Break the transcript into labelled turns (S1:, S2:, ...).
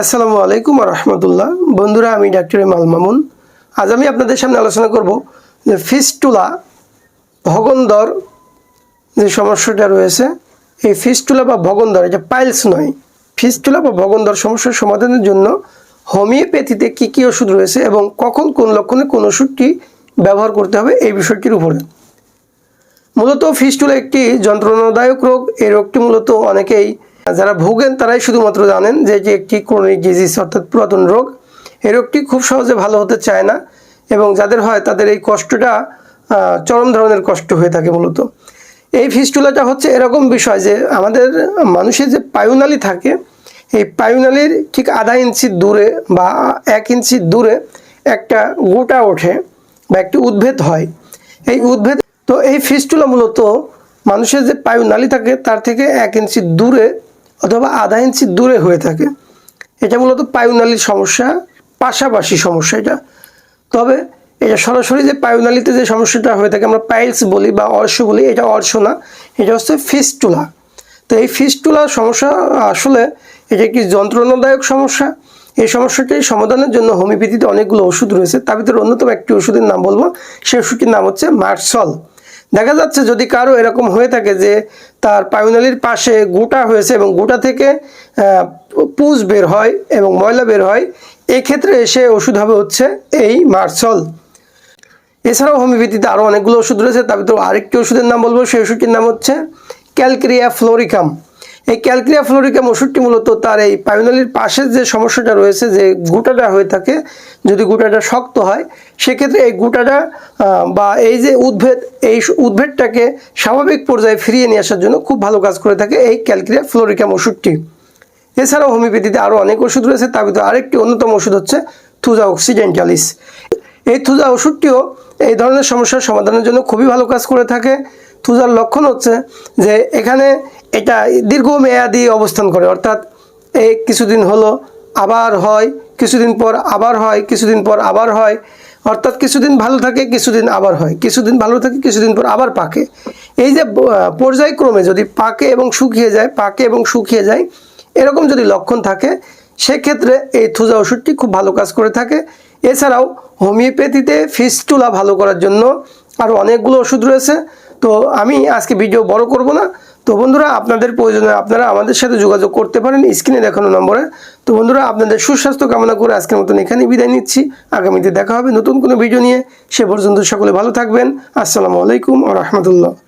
S1: আসসালামু আলাইকুম রহমতুল্লাহ। বন্ধুরা, আমি ডাক্তার মাল মামুন। আজ আমি আপনাদের সামনে আলোচনা করব যে ফিস্টুলা ভগন্দর যে সমস্যাটা রয়েছে, এই ফিস্টুলা বা ভগন্দর, এটা পাইলস নয়। ফিস্টুলা বা ভগন্দর সমস্যার সমাধানের জন্য হোমিওপ্যাথিতে কী কী ওষুধ রয়েছে এবং কখন কোন লক্ষণে কোন ওষুধটি ব্যবহার করতে হবে, এই বিষয়টির উপরে। মূলত ফিস্টুলা একটি যন্ত্রণাদায়ক রোগ, এই রোগটি মূলত অনেকেই যারা ভোগেন তারাই শুধুমাত্র জানেন যে এটি একটি ক্রনিক ডিজিজ অর্থাৎ পুরাতন রোগ। এই রোগটি খুব সহজে ভালো হতে চায় না এবং যাদের হয় তাদের এই কষ্টটা চরম ধরনের কষ্ট হয়ে থাকে মূলত। এই ফিস্টুলাটা হচ্ছে এরকম বিষয় যে আমাদের মানুষের যে পায়ুনালি থাকে, এই পায়ুনালির ঠিক আধা ইঞ্চি দূরে বা এক ইঞ্চি দূরে একটা গোটা ওঠে বা একটি উদ্ভেদ হয়। এই উদ্ভেদ, তো এই ফিস্টুলা মূলত মানুষের যে পায়ুনালি থাকে তার থেকে এক ইঞ্চি দূরে অথবা আধা ইঞ্চি দূরে হয়ে থাকে। এটা মূলত পায়ুনালীর সমস্যা, পাশাপাশি সমস্যা এটা। তবে এটা সরাসরি যে পায়ুনালীতে যে সমস্যাটা হয়ে থাকে, আমরা পাইলস বলি বা অর্শ বলি, এটা অর্শ না, এটা হচ্ছে ফিস্টুলা। তো এই ফিস্টুলা সমস্যা আসলে এটা একটি যন্ত্রণাদায়ক সমস্যা? এই সমস্যাটি সমাধানের জন্য হোমিওপ্যাথিতে অনেকগুলো ওষুধ রয়েছে। তার ভিতরে অন্যতম একটি ওষুধের নাম বলব সেই ওষুধটির নাম হচ্ছে মার্সল। দেখা যাচ্ছে যদি কারও এরকম হয়ে থাকে যে তার পায়ুনালির পাশে গোটা হয়েছে এবং গোটা থেকে পুজ বের হয় এবং ময়লা বের হয়, এক্ষেত্রে এসে ওষুধ হবে হচ্ছে এই মার্সল। এছাড়াও হোমিওপ্যাথিতে আরও অনেকগুলো ওষুধ রয়েছে তার ভিতরে আরেকটি ওষুধের নাম বলব, সেই ওষুধটির নাম হচ্ছে ক্যালক্রিয়া ফ্লোরিকাম। এই ক্যালক্রিয়া ফ্লোরিকাম ওষুধটি মূলত তার এই পায়ুনালির পাশের যে সমস্যাটা রয়েছে, যে গুটাটা হয়ে থাকে, যদি গুটাটা শক্ত হয়, সেক্ষেত্রে এই গুটাটা বা এই যে উদ্ভেদ, এই উদ্ভেদটাকে স্বাভাবিক পর্যায়ে ফিরিয়ে নিয়ে আসার জন্য খুব ভালো কাজ করে থাকে এই ক্যালক্রিয়া ফ্লোরিকাম ওষুধটি এছাড়াও হোমিওপ্যাথিতে আরও অনেক ওষুধ রয়েছে, তার ভিতরে আরেকটি অন্যতম ওষুধ হচ্ছে থুজা অক্সিডেন্টালিস। এই থুজা ওষুধটিও এই ধরনের সমস্যার সমাধানের জন্য খুবই ভালো কাজ করে থাকে। থুজার লক্ষণ হচ্ছে যে এখানে এটা দীর্ঘমেয়াদী অবস্থান করে। অর্থাৎ এই কিছুদিন হলো, আবার হয়, কিছুদিন পর আবার হয়, কিছুদিন পর আবার হয়। অর্থাৎ কিছুদিন ভালো থাকে, কিছুদিন আবার হয়। কিছুদিন ভালো থাকে, কিছুদিন পর আবার পাকে। এই যে পর্যায়ক্রমে যদি পাকে এবং শুকিয়ে যায়, পাকে এবং শুকিয়ে যায়, এরকম যদি লক্ষণ থাকে, সেক্ষেত্রে এই থুজা ওষুধটি খুব ভালো কাজ করে থাকে। এছাড়াও হোমিওপ্যাথিতে ফিস্টুলা ভালো করার জন্য আরও অনেকগুলো ওষুধ রয়েছে। তো আমি আজকে ভিডিও বড় করব না। তো বন্ধুরা, আপনাদের প্রয়োজনে আপনারা আমাদের সাথে যোগাযোগ করতে পারেন। স্ক্রিনে দেখানো নম্বরে। তো বন্ধুরা, আপনাদের সুস্বাস্থ্য কামনা করে আজকের মতন এখানেই বিদায় নিচ্ছি। আগামীতে দেখা হবে নতুন কোনো ভিডিও নিয়ে। সে পর্যন্ত সকলে ভালো থাকবেন। আসসালামু আলাইকুম ও রহমতুল্লাহ।